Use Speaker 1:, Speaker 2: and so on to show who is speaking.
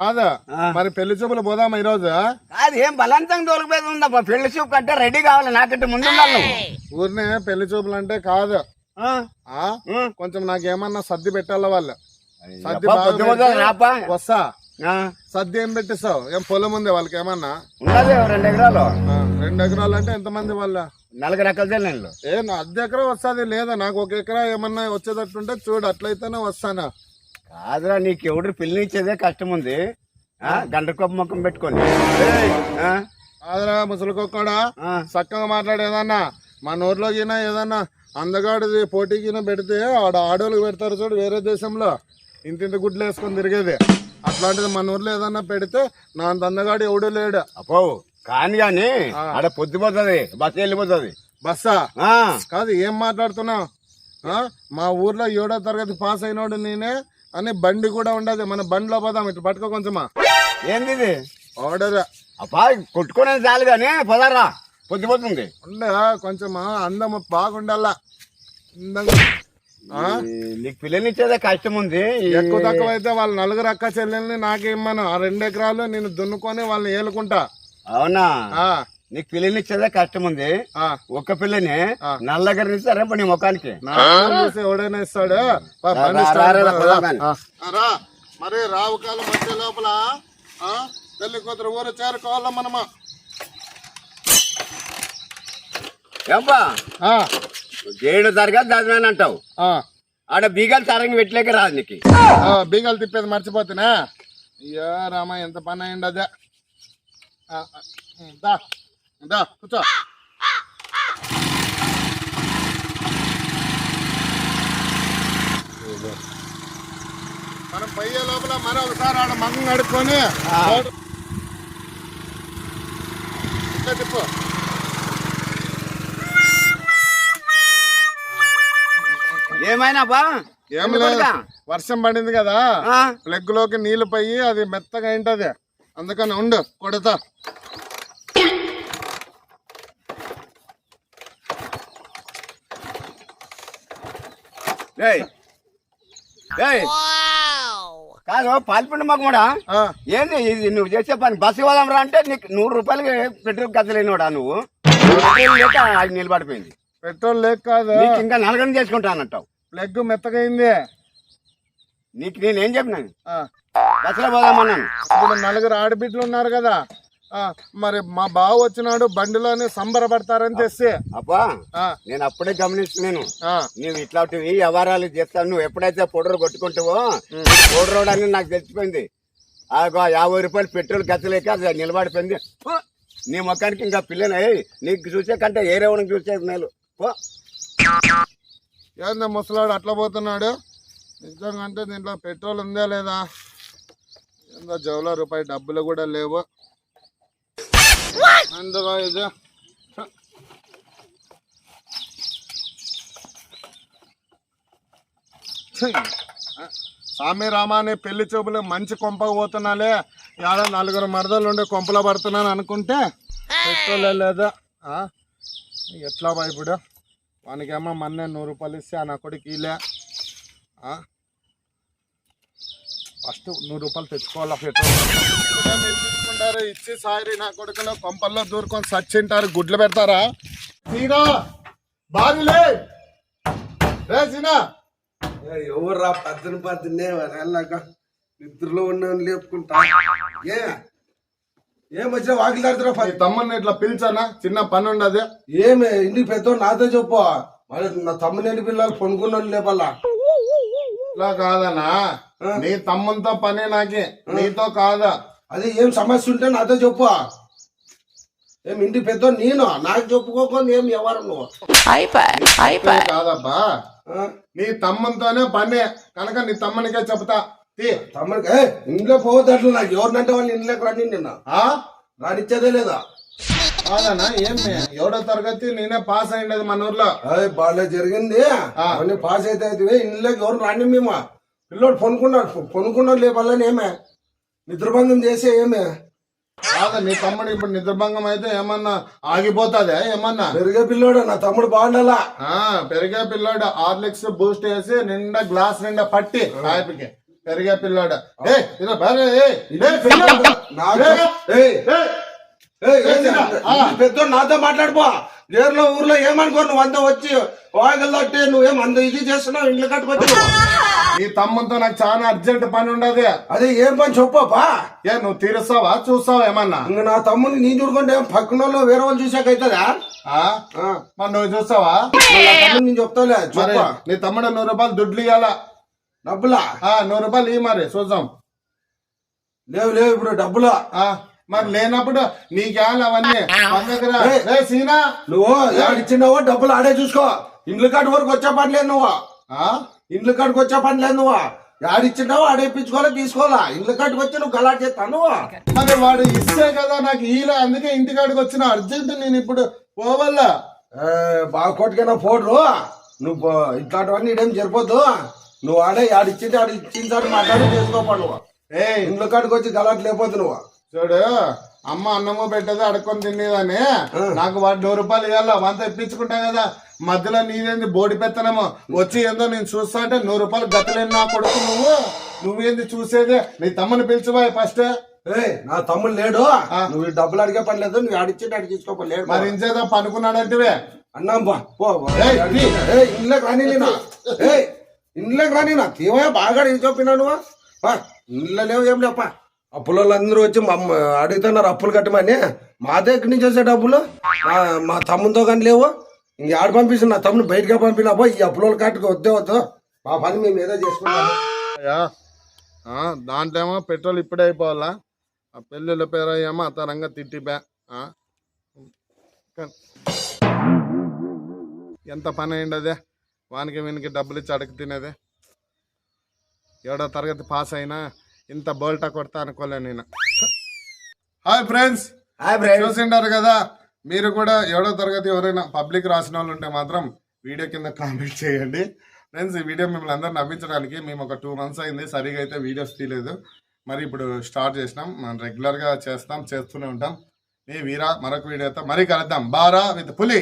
Speaker 1: కాదా? మరి పెళ్ళి చూపులు పోదామా ఈ రోజు
Speaker 2: అది ఏం బలవంతంగా దొరికిపోయింది ఉందబ్బా పెళ్ళి చూపు కంటే రెడీ కావాలి నాకంటే ముందు
Speaker 1: ఊరినే పెళ్ళి చూపులు అంటే కాదు కొంచెం నాకేమన్నా సర్ది పెట్టాల వాళ్ళు? సర్ది. వస్తా. సర్ది ఏం పెట్టిస్తావు ఏం పొలం ఉంది వాళ్ళకి ఏమన్నా?
Speaker 2: రెండు ఎకరాలు.
Speaker 1: రెండు ఎకరాలు అంటే ఎంతమంది వాళ్ళ?
Speaker 2: నలుగురు ఎకరాలు తెలియదు
Speaker 1: ఏ అర్ధ ఎకరా వస్తుంది లేదా? నాకు ఒక ఎకరా ఏమన్నా వచ్చేటట్టుంటే చూడు అట్లయితేనే వస్తాను?
Speaker 2: కాదురా నీకు ఎవడు పిల్లనిచ్చేదే కష్టం ఉంది కొప్ప ముఖం పెట్టుకొని.
Speaker 1: కాదురా ముసలికొక్కడా. చక్కగా మాట్లాడేదన్నా మన ఊర్లో గిన ఏదన్నా అందగాడిది పోటీకిన పెడితే ఆడ ఆడోళ్ళకి పెడతారు చూడు వేరే దేశంలో. ఇంత ఇంత గుడ్లు వేసుకొని తిరిగేది. అట్లాంటిది మన ఊర్లో ఏదన్నా పెడితే నా అంత అందగాడు ఎవడు లేడు.
Speaker 2: అప్పో కాని గాని ఆడ పొద్దుపోతుంది బస్సు వెళ్ళిపోతుంది.
Speaker 1: బస్సా? కాదు ఏం మాట్లాడుతున్నావు? మా ఊర్లో ఏడో తరగతి పాస్ అయినోడు నేనే అని బండి కూడా ఉండదు. మన బండిలో పోదాం. ఇటు పట్టుకో కొంచెమా.
Speaker 2: ఏంది ఇది
Speaker 1: ఆర్డర్
Speaker 2: అప్పా కొట్టుకునేది చాలు గాని పదారా పొద్దుపోతుంది
Speaker 1: ఉండ కొంచెమా. అందం బాగుండాలా. అందంగా ఆ?
Speaker 2: నీకు పిల్లనిచ్చేదే కష్టం ఉంది. ఈ-
Speaker 1: ఎక్కువ తక్కువ అయితే వాళ్ళ నలుగురు అక్క చెల్లెల్ని నాకే ఇమ్మను. ఆ రెండు ఎకరాలు నేను దున్నుకొని వాళ్ళని ఏలుకుంటా.
Speaker 2: అవునా?
Speaker 1: ఆ,
Speaker 2: నీకు పిల్లనిచ్చేదే కష్టం ఉంది
Speaker 1: ఆ.
Speaker 2: ఒక్క పిల్లని నల్లగరి ఇస్తారా నీ ముఖానికి
Speaker 1: ఎవడైనా ఇస్తాడు? మరి రావు కాలం వచ్చే లోపల ఆ, పెళ్ళి కూతురు ఊరు చేరుకోవాలా మనమా?
Speaker 2: ఏంపా?
Speaker 1: ఆ,
Speaker 2: ఏడు తరగతి చదివాను అంటావు.
Speaker 1: ఆ,
Speaker 2: ఆడ బీగాలు తరంగి పెట్టలేక రాదు నీకు.
Speaker 1: ఆ, బీగాలు తిప్పేది మర్చిపోతున్నా. అయ్యో రామా ఎంత పని అయింది అదే? దా. కూర్చో మనం పోయే లోపల మరొకసారి ఆడ మగం కడుక్కొని తిప్పు.
Speaker 2: ఏమైనా బా?
Speaker 1: ఏం లేదు. వర్షం పడింది కదా? ప్లగ్లోకి నీళ్ళు పోయి అది మెత్తగా అయింటది. అందుకని ఉండు కొడతా.
Speaker 2: కాదు పాల్పిండి మాకు కూడా. ఏంది ఇది నువ్వు చేసే పని? బస్సు పోదాం రా అంటే నీకు నూరు రూపాయలకి పెట్రోల్ కత్తలేనివాడా నువ్వు? పెట్రోల్ లేక అది నిలబడిపోయింది.
Speaker 1: పెట్రోల్ లేక కాదు?
Speaker 2: నీకు ఇంకా నలగని చేసుకుంటానంటావు
Speaker 1: ప్లగ్ మెత్తగా అయింది
Speaker 2: నీకు నేనేం చెప్పినాను?
Speaker 1: ఆ,
Speaker 2: బస్సులో పోదామన్నాను
Speaker 1: నలుగురు ఆడబిడ్డలు ఉన్నారు కదా. మరి మా బావ వచ్చినాడు బండిలోనే సంబరపడతారని తెస్తే.
Speaker 2: అబ్బా నేను అప్పుడే గమనిస్తున్నాను నువ్వు ఇట్లాంటివి వ్యవహారాలు చేస్తావు నువ్వు ఎప్పుడైతే పొడరు కొట్టుకుంటావో పొడరు అని నాకు తెలిసిపోయింది. యాభై రూపాయలు పెట్రోల్ గచ్చలేక అది నిలబడిపోయింది. నీ మొక్కానికి ఇంకా పిల్లని నీకు చూసే కంటే ఏ చూసే మేలు. పో.
Speaker 1: ఏందా ముసలాడు అట్లా పోతున్నాడు? నిజంగా అంటే దీంట్లో పెట్రోల్ ఉందా లేదా? ఏందో జవల రూపాయి డబ్బులు కూడా లేవు. అందులో ఇది స్వామి రామ అనే పెళ్ళి చూపులు మంచి కొంప పోతున్నాలే. యాడ నలుగురు మరదలు ఉండే కొంపలో పడుతున్నాను అనుకుంటే పెట్రోల్ ఎట్లా బా ఇప్పుడు? వానికేమో మొన్నే నూరు రూపాయలు ఇస్తే నా కొడుకు ఇలే ఫస్ట్ నూరు రూపాయలు తెచ్చుకోవాలా తీసుకుంటారు ఇచ్చి సారి నా కొడుకులో కొంపల్లో దూరుకొని సచ్చింటారు గుడ్లు పెడతారా? సీనా బారులే. రే సీనా.
Speaker 3: ఎవర్రా పద్దన పద్దనే వెళ్ళాక నిద్రలో ఉన్నాను లేపుకుంటా? ఏ ఏం వచ్చినా
Speaker 1: నీ తమ్ముని ఇట్లా పిలిచానా? చిన్న పని ఉండదు.
Speaker 3: ఏమే ఇంటికి పెద్ద నాతో చెప్పు. మరి నా తమ్ముని పిల్లలు పనుకున్నాను లేపల్లా?
Speaker 1: ఇట్లా కాదనా నీ తమ్మునితో పని నాకి నీతో కాదా?
Speaker 3: అదే ఏం సమస్య ఉంటే నాతో చెప్పు. ఏం ఇంటికి పెద్ద నేను? నాకు చెప్పుకోకుండా ఏం ఎవరు నువ్వు?
Speaker 1: కాదబ్బా? నీ తమ్మునితోనే పని. కనుక నీ తమ్మునికే చెప్తా. తీ.
Speaker 3: తమ్ముడికి ఏ, ఇంట్లో పోవద్దు అట్లా నాకు ఎవరినంటే వాళ్ళు ఇంట్లోకి రండి నిన్న.
Speaker 1: ఆ?
Speaker 3: రానిచ్చేదే లేదా?
Speaker 1: కాదనా ఏమి ఏడో తరగతి నేనే పాస్ అయిండేది మన ఊర్లో.
Speaker 3: అదే బాగా జరిగింది. అవన్నీ పాస్ అయితే అయితే ఇంట్లోకి ఎవరు రాండి మేము? పిల్లోడు పనుకున్నాడు పనుకున్నాడు లేపల్లని ఏమే? నిద్రభంగం చేసే ఏమే?
Speaker 1: కాదా నీ తమ్ముడు ఇప్పుడు నిద్రభంగం అయితే ఏమన్నా ఆగిపోతాదే? ఏమన్నా?
Speaker 3: పెరిగే పిల్లోడు నా తమ్ముడు బాగుండాలా?
Speaker 1: ఆ పెరిగే పిల్లోడు హార్లిక్స్ బూస్ట్ వేసి నిండా గ్లాస్ నిండా పట్టి తాపికి పెరిగే పిల్లాడు. ఏ ఇలా బాగా
Speaker 3: పెద్దోడు నాతో మాట్లాడిపో లేరులో ఊర్లో ఏమనుకో నువ్వు అంతా వచ్చి వాగల్లోట్టి నువ్వేం అంత ఇది చేస్తున్నావు ఇంట్లో కట్టుకొచ్చి
Speaker 1: నీ తమ్ముతో నాకు చాలా అర్జెంట్ పని ఉండదు.
Speaker 3: అదే ఏం పని చెప్పపా
Speaker 1: ఏ నువ్వు తీరుస్తావా చూస్తావా ఏమన్నా?
Speaker 3: ఇంక నా తమ్ముని నీ చూడుకుంటే ఏం పక్కన వాళ్ళు వేరే వాళ్ళు చూసాక అవుతుందా
Speaker 1: ఆ? మరి నువ్వు చూస్తావా?
Speaker 3: నేను చెప్ప.
Speaker 1: నీ తమ్ముడు నూరు రూపాయలు దుడ్లు ఇవ్వాలా
Speaker 3: డబ్బులా?
Speaker 1: నూరు రూపాయలు ఇవ్వ మరి చూద్దాం.
Speaker 3: లేవు లేవు ఇప్పుడు డబ్బులా?
Speaker 1: ఆ, మరి లేనప్పుడు నీకేయాలి అవన్నీ. ఏ సీనా.
Speaker 3: నువ్వు ఇచ్చినావో డబ్బులు ఆడే చూసుకో. ఇండ్ల కాడి వరకు వచ్చే పని లేదు నువ్వు.
Speaker 1: ఆ?
Speaker 3: ఇండ్ల కాడికి వచ్చే పని లేదు నువ్వు. ఆడిచ్చినావో ఆడేపించుకోవాలా తీసుకోవాలా ఇండ్ల కాడికి వచ్చి నువ్వు గలాట్ చేస్తావు నువ్వు.
Speaker 1: మరి వాడు ఇస్తే కదా నాకు ఈల అందుకే ఇంటికాడికి వచ్చిన అర్జెంట్ నేను ఇప్పుడు పోవాలా
Speaker 3: ఏ, బాగా కొట్టుకైనా పోడ్రు. నువ్వు ఇట్లాంటివన్నీ ఇడేం సరిపోద్దు నువ్వు ఆడే ఆడిచ్చింది ఆడి ఇచ్చిన సార్ మాట్లాడి చేసుకోపా నువ్వు
Speaker 1: ఏయ్.
Speaker 3: ఇండ్ల కాడికి వచ్చి గలాట్ లేకపోద్దు నువ్వు.
Speaker 1: చూడు అమ్మ అన్నము పెట్టదు అడుక్కొని తినేదని నాకు వాడు నూరు రూపాయలు ఇవ్వాలా వంత ఇప్పించుకుంటా కదా. మధ్యలో నీదేంది బోడి పెత్తనము? వచ్చి ఏందో నేను చూస్తా అంటే నూరు రూపాయలు గతలేని నా కొడుకు నువ్వు. నువ్వేంది చూసేదే? నీ తమ్ముని పిలిచిపోయి ఫస్ట్.
Speaker 3: నా తమ్ముడు లేడు. నువ్వు డబ్బులు అడిగే పని లేదు. నువ్వు ఆడిచ్చింది ఆడికి తీసుకోపా లేడు
Speaker 1: మరి ఇంచేదో పనుకున్నాడంటివే.
Speaker 3: అన్నాం ఇంట్లోకి రాని ఇంట్లోకి రాని నా తీవయ్య బాగా ఇది చెప్పినా నువ్వు? ఇంట్లో లేవు ఏం లేపా ఆ అందరూ వచ్చి మమ్మ అడుగుతున్నారు అప్పులు కట్టమని. మా దగ్గర నుంచి వచ్చే డబ్బులు మా తమ్ముతో కానీ లేవు. ఇంక ఆడ పంపిస్తున్నా? నా తమ్ముని బయటగా పంపినా? పో ఈ అప్పుల కట్టుకు వద్దే వద్దు. మా పని మేము ఏదో చేసుకున్నాము
Speaker 1: దాంట్లో ఏమో పెట్రోల్ ఇప్పుడే అయిపోవాలా? ఆ పెళ్ళిళ్ళ పేరు ఏమో అతనంగా తిట్టిపా ఎంత పని అయింది అదే వానికి వీనికి డబ్బులు ఇచ్చి అడుగు తినేదే? ఏడో తరగతి పాస్ అయినా ఇంత బోల్టా కొడతా అనుకోలే నేను. Hi friends.
Speaker 2: Hi friends.
Speaker 1: చూసిండారు కదా మీరు కూడా ఏడో తరగతి ఎవరైనా పబ్లిక్ రాసిన వాళ్ళు ఉంటే మాత్రం వీడియో కింద కామెంట్ చేయండి. ఫ్రెండ్స్ ఈ వీడియో మిమ్మల్ని అందరూ నవ్వించడానికి మేము ఒక టూ మంత్స్ అయింది సరిగా అయితే వీడియోస్ తీయలేదు. మరి ఇప్పుడు స్టార్ట్ చేసినాం మనం రెగ్యులర్గా చేస్తాం చేస్తూనే ఉంటాం. మీ వీరా మరొక వీడియోతో మరీ కలుద్దాం. బారా విత్ పులి.